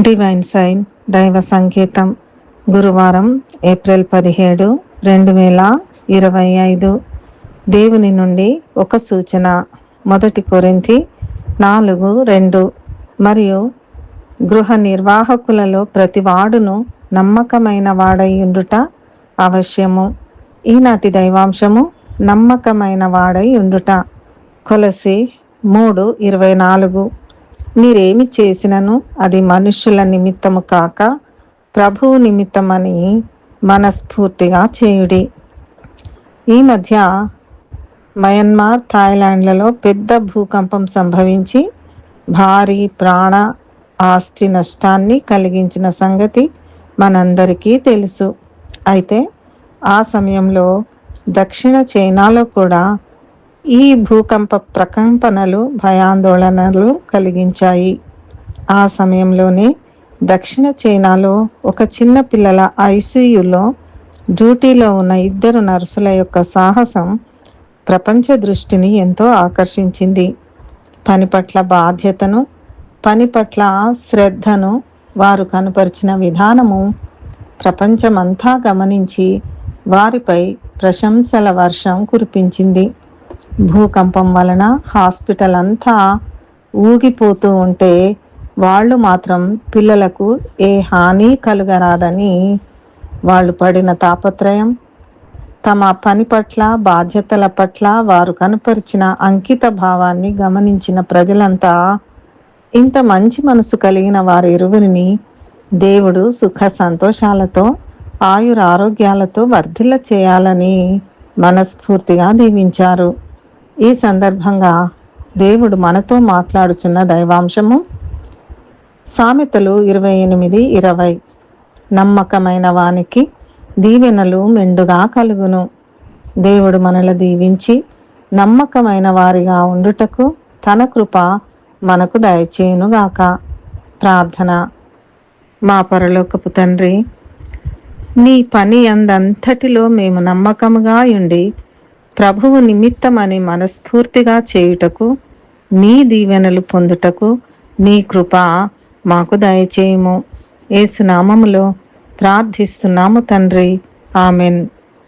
Divine sign దైవ సంకేతం గురువారం ఏప్రిల్ పదిహేడు రెండు వేల ఇరవై ఐదు. దేవుని నుండి ఒక సూచన. మొదటి కొరింతి నాలుగు రెండు. మరియు గృహ నిర్వాహకులలో ప్రతి వాడును నమ్మకమైన వాడై ఉండుట అవశ్యము. ఈనాటి దైవాంశము నమ్మకమైన వాడై ఉండుట. కొలసి మూడు ఇరవై నాలుగు. మీరేమి చేసినను? అది మనుషుల నిమిత్తము కాక ప్రభువు నిమిత్తమని మనస్ఫూర్తిగా చేయుడి. ఈ మధ్య మయన్మార్ థాయిలాండ్లలో పెద్ద భూకంపం సంభవించి భారీ ప్రాణ ఆస్తి నష్టాన్ని కలిగించిన సంగతి మనందరికీ తెలుసు. అయితే ఆ సమయంలో దక్షిణ చైనాలో కూడా ఈ భూకంప ప్రకంపనలు భయాందోళనలు కలిగించాయి. ఆ సమయంలోనే దక్షిణ చైనాలో ఒక చిన్న పిల్లల ఐసీయులో డ్యూటీలో ఉన్న ఇద్దరు నర్సుల యొక్క సాహసం ప్రపంచ దృష్టిని ఎంతో ఆకర్షించింది. పని పట్ల బాధ్యతను పని పట్ల శ్రద్ధను వారు కనపరిచిన విధానము ప్రపంచమంతా గమనించి వారిపై ప్రశంసల వర్షం కురిపించింది. భూకంపం వలన హాస్పిటల్ అంతా ఊగిపోతూ ఉంటే వాళ్ళు మాత్రం పిల్లలకు ఏ హాని కలుగరాదని వాళ్ళు పడిన తాపత్రయం. తమ పని పట్ల బాధ్యతల పట్ల వారు కనపరిచిన అంకిత భావాన్ని గమనించిన ప్రజలంతా ఇంత మంచి మనసు కలిగిన వారి ఇరువురిని దేవుడు సుఖ సంతోషాలతో ఆయుర ఆరోగ్యాలతో వర్ధిల్ల చేయాలని మనస్ఫూర్తిగా దీవించారు. ఈ సందర్భంగా దేవుడు మనతో మాట్లాడుచున్న దైవాంశము సామెతలు ఇరవై ఎనిమిది ఇరవై. నమ్మకమైన వానికి దీవెనలు మెండుగా కలుగును. దేవుడు మనల దీవించి నమ్మకమైన వారిగా ఉండుటకు తన కృప మనకు దయచేయునుగాక. ప్రార్థన. మా పరలోకపు తండ్రి నీ పని అందంతటిలో మేము నమ్మకముగా ఉండి ప్రభువు నిమిత్తమని మనస్ఫూర్తిగా చేయుటకు నీ దీవెనలు పొందుటకు నీ కృప మాకు దయచేయము. ఏసునామములో ప్రార్థిస్తున్నాము తండ్రి. ఆమెన్.